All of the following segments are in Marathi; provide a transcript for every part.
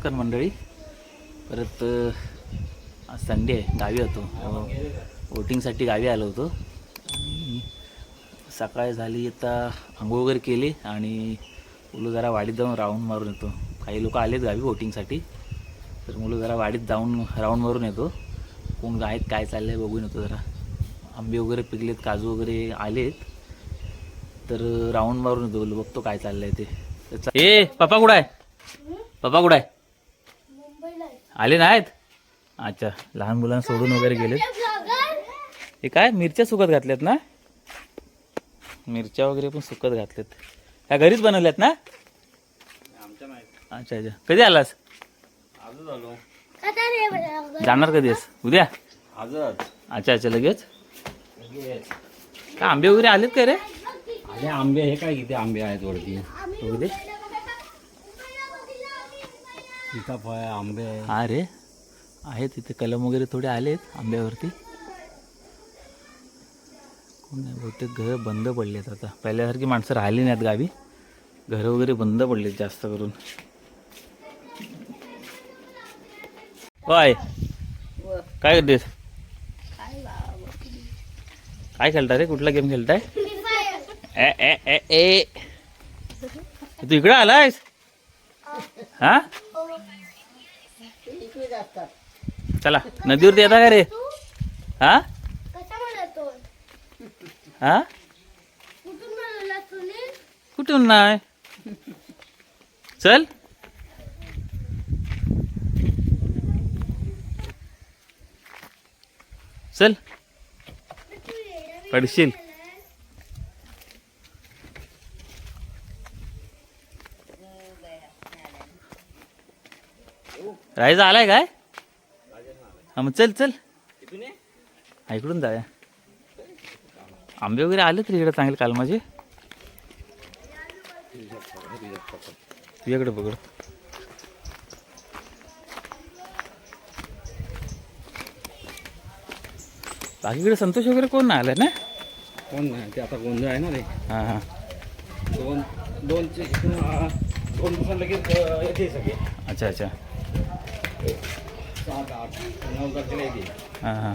नमस्कार मंडळी. परत आज संडे आहे गावी होतो. हो, वोटिंगसाठी गावी आलो होतो. आणि झाली आता आंघोळ वगैरे केली आणि मुलं जरा वाडीत जाऊन राऊंड मारून येतो. काही लोक आलेत गावी वोटिंगसाठी. तर मुलं जरा वाडीत जाऊन राऊंड मारून येतो. कोण आहेत काय चाललं आहे बघून येतो जरा. आंबे वगैरे पिकलेत काजू वगैरे आलेत. तर राऊंड मारून येतो. बघतो काय चाललं आहे ते त्याचा ए पप्पा कुठं आहे? पप्पा कुठं आहे? आले नाहीत अच्छा लहान मुलांना सोडून वगैरे गेलेत. हे काय मिरच्या सुकत घातल्यात ना? मिरच्या वगैरे पण सुकत घातल्यात. ह्या घरीच बनवल्यात ना? अच्छा अच्छा. कधी आलास? जाणार कधी आहेस? उद्या? अच्छा अच्छा लगेच? काय आंबे वगैरे आलेत का रे? आंबे हे काय किती आंबे आहेत वरती? सीताफळ आहे, आंबे आहे. हा रे. आहेत तिथे कलम वगैरे थोडे आलेत आंब्यावरती. कोण नाही बहुतेक घर बंद पडलेत आता. पहिल्यासारखी माणसं राहिली नाहीत गावी. घरं वगैरे बंद पडलेत जास्त करून. काय काय करतेस? काय खेळता रे? कुठला गेम खेळताय? ए ए ए ए. तू इकडे आलायस? हा? चला नदीवरती येता का रे? हा? हा? कुठून नाही? चल. चल. पडशील. राहायचं आलाय काय? हा मग चल चल. हा, इकडून जाऊया आंबे वगैरे आले तरी इकडे चांगले काल माझे तुझ्याकडे बघड बाकीकडे संतोष वगैरे कोण नाही आलाय ना? कोण नाही ते आता गोंधळ आहे ना रे. हां हां. दोन दोन दोन दिवसांनी लगेच अं, येते सगळे. अच्छा अच्छा. सात आठ नऊ तारखेला येते हां हां.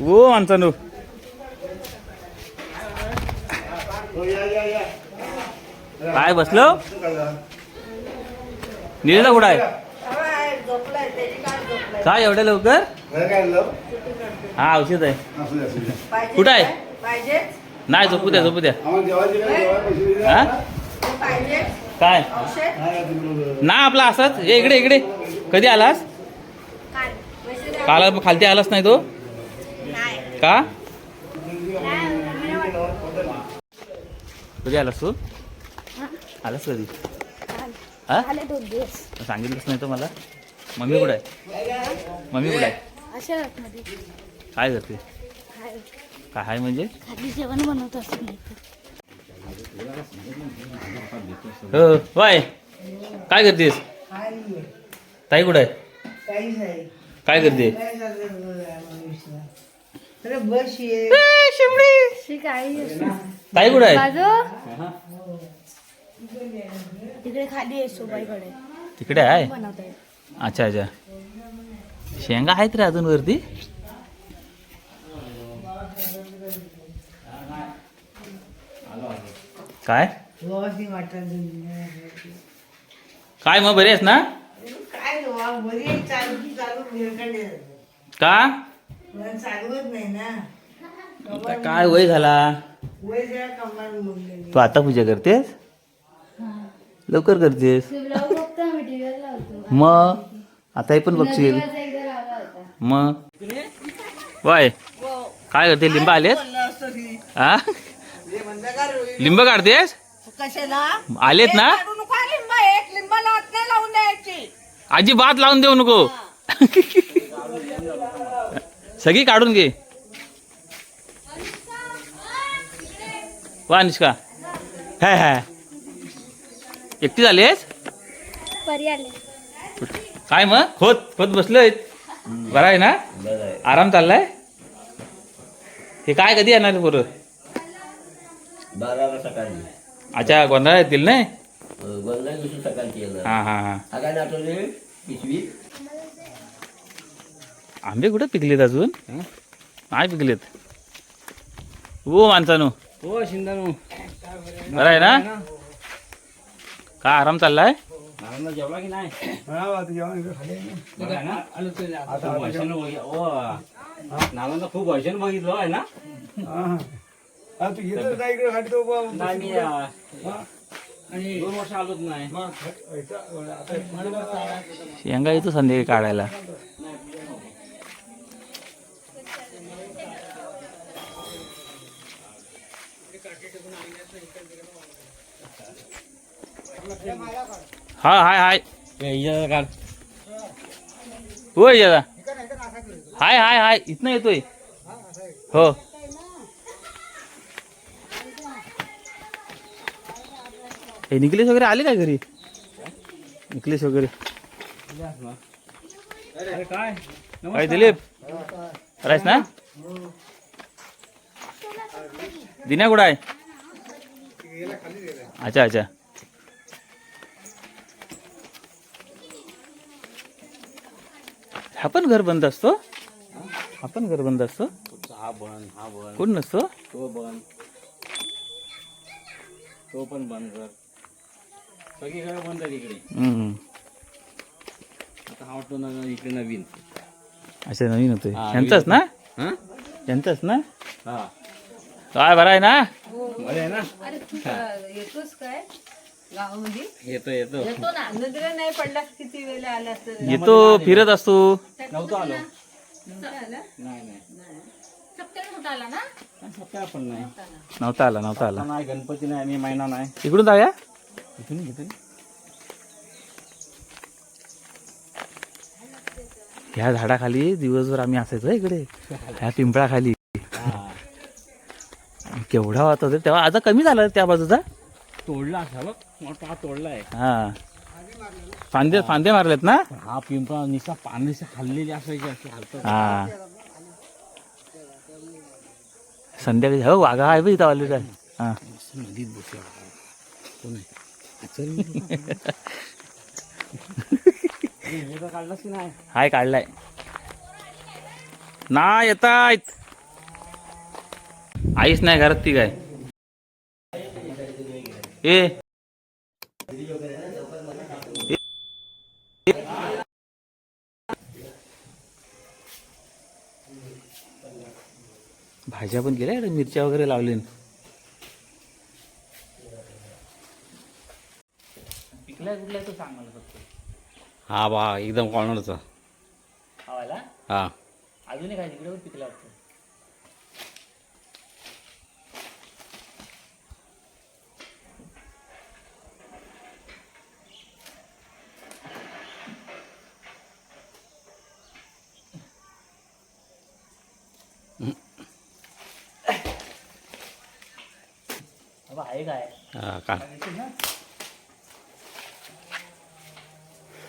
ओ माणसानू काय बसलो? निलेला कुठं आहे? काय एवढ्या लवकर? हा औषध आहे. कुठं आहे? नाही झोपू द्या झोपू द्या. हा? काय? ना आपला असंच? ये इकडे इकडे. कधी आलास? काल. खालती आलास नाही तो? का? कधी आलास तू? आलास कधी? हा? सांगितलंच नाही तर मला मम्मी कुठं आहे? मम्मी कुठं आहे? काय करते? काय आहे म्हणजे? जेवण बनवत हो वाय काय करतेस? ताई कुठं आहे? काय करते? अरे बस ये ठीक आहे ताई कुठं आहे? बाजू? तिकडे खाली आहे सोबाईकडे तिकडे आहे? बनवता येईल अच्छा अच्छा. शेंगा आहेत रे अजून वरती? काय? वाटत काय मग बरे आहेस ना? काय वा बरी चालू की चालू भिरकडे का? मला चालवत नाही ना. आता काय वय झाला? वय जरा कमाल मुरलेली तू आता पूजा करतेस? लवकर करतेस? लावतो. मग? आता हे पण बघशील? एकदा लावला होता मग? वाय? काय करते? लिंब आलेत हा लिंब काढतेस? कशाला? आलेत ना? काढू नका लिंबा एक नाही लावून द्यायची. अजिबात लावून देऊ नको. सगळी काढून घे. वा निष्का. हाय हाय. एकटी झालीस परी आले. काय मग? खोत खोत बसलोय बरं आहे ना? आराम चाललाय? हे काय कधी येणार पोरं? बाराला सकाळी. अच्छा गोंधळा येतील नाही? गोंधळ विषयी सकाळची येणार हा हा हा. हा पिशवी. आंबे कुठे पिकलेत अजून? नाही पिकलेत. हो माणसानो. हो शिंदानू. बरं आहे ना? काय आराम चाललाय? जेवला की नाही? आहे ना? खूप वर्षानं बघितलं. आहे ना नाही मी अं, दोन वर्ष आलोच नाही. शेंगा येतो संध्याकाळी काढायला. हा हाय हाय. काढ. होय दादा हाय हाय हाय. इथनं येतोय. हो. हे निकलेश वगैरे आले काय घरी? निकलेश वगैरे. काय दिलीप? राईस ना? दिन्या कुठं आहे? अच्छा अच्छा. हा पण घर बंद असतो? हा पण घर बंद असतो? हा बंद हा बंद कोण नसतो? तो बंद. तो पण बंद कर सगळीकडे बंद आहे तिकडे. हम्म. आता हा वाटतो ना इकडे नवीन. अच्छा नवीन होतोय हा, यांचाच ना? हा? यांचाच ना? हा. काय बरं आहे ना? बरं आहे ना? अरे तू येतोस काय? गावामध्ये? येतो येतो. येतो ना. नजरे नाही पडलास किती वेळेला आलास तर येतो फिरत असतो. नव्हतो आलो. नव्हता आला? नाही नाही. सप्त्याला कुठं आला ना? पण सप्ताह पण नाही. नव्हता आला नव्हता आला. नाही गणपती नाही आणि महिना नाही. इकडून जाऊया? इथून ह्या झाडाखाली दिवसभर आम्ही असायचो इकडे. ह्या पिंपळाखाली. केवढा होता तेव्हा. आता कमी झाला त्या बाजूचा. तोडला मोठा हा तोडलाय हा. फांदे फांदे मारलेत ना? हा पिंपळा निसा पाणी हल्लेली असायची हा. संध्याकाळी हो वाघा आहे बघ इथं आलेला हा. नदीत बसला हाय काढलाय. ना येतायत. आईच नाही घरात ती काय? ए. भाज्या पण गेल्या मिरच्या वगैरे लावले पिकलाय कुठलाय तो सांग मला फक्त. हा बा एकदम कॉर्नरचा हवाला हा. अजूनही काय तिकडे पिकला वाटतं. बाबा आहे काय? हा का?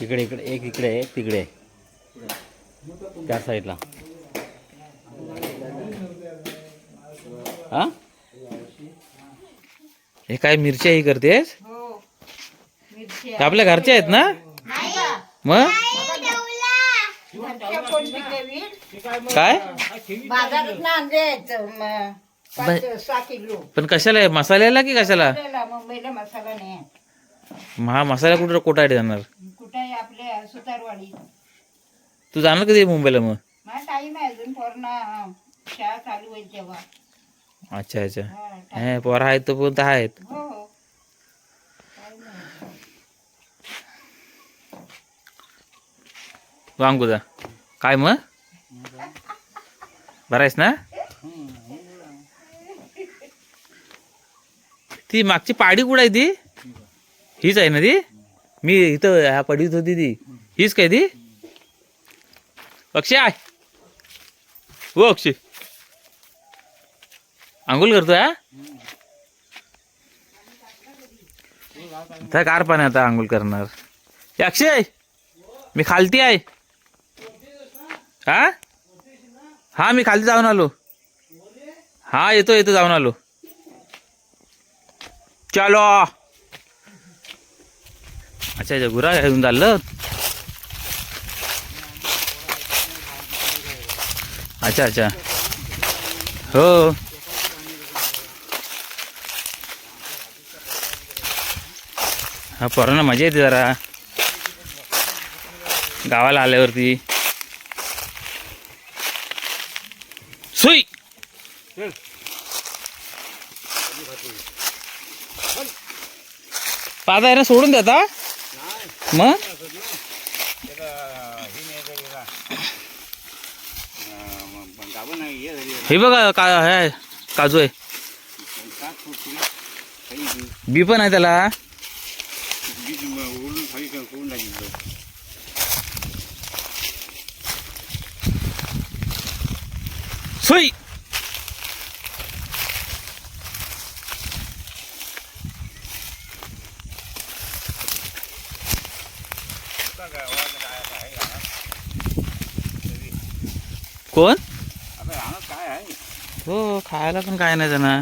इकडे एक इकडे आहे तिकडे. आहे. त्या साईडला. हा? हे काय मिरच्या ही करतेस? हो. आपल्या घरच्या आहेत ना? मग? काय? पण कशाला मसाल्याला की कशाला? मसाला नाही हा मसाला कुठं कोटाडे जाणार? कुठे आहे आपल्या सुतारवाडी. तू जाणार कधी मुंबईला मग? टाईम आहे अजून पूर्ण शाळा चालू होईल तेव्हा. अच्छा अच्छा. हा, time. हे पोरा आहेत तो पण आहेत. हो हो. Time आहे. वांगुदा काय मग? बरं आहेस ना? ती मागची पाडी कुठं आहे ती? हीच आहे ना ती? मी इथं ह्या पडीत होती ती. हीच काय ती? अक्षय हो अक्षय. आंघोळ करतोय हा? कार पाणी आता आंघोळ करणार. अक्षय मी खालती आहे. हा? हा मी खालती जाऊन आलो. हा येतो येतो जाऊन आलो. चलो. अच्छा अच्छा गुरा घेऊन चाललं? अच्छा अच्छा. हो. हा पोरांना मजा येते जरा. गावाला आल्यावरती. सुई! पाहता आहे ना सोडून देता? मग? हे झाली. हे बघा का आहे काजू आहे. बी- पण आहे त्याला. बीज करून कोण? काय आहे? हो खायला पण काय नाही त्यांना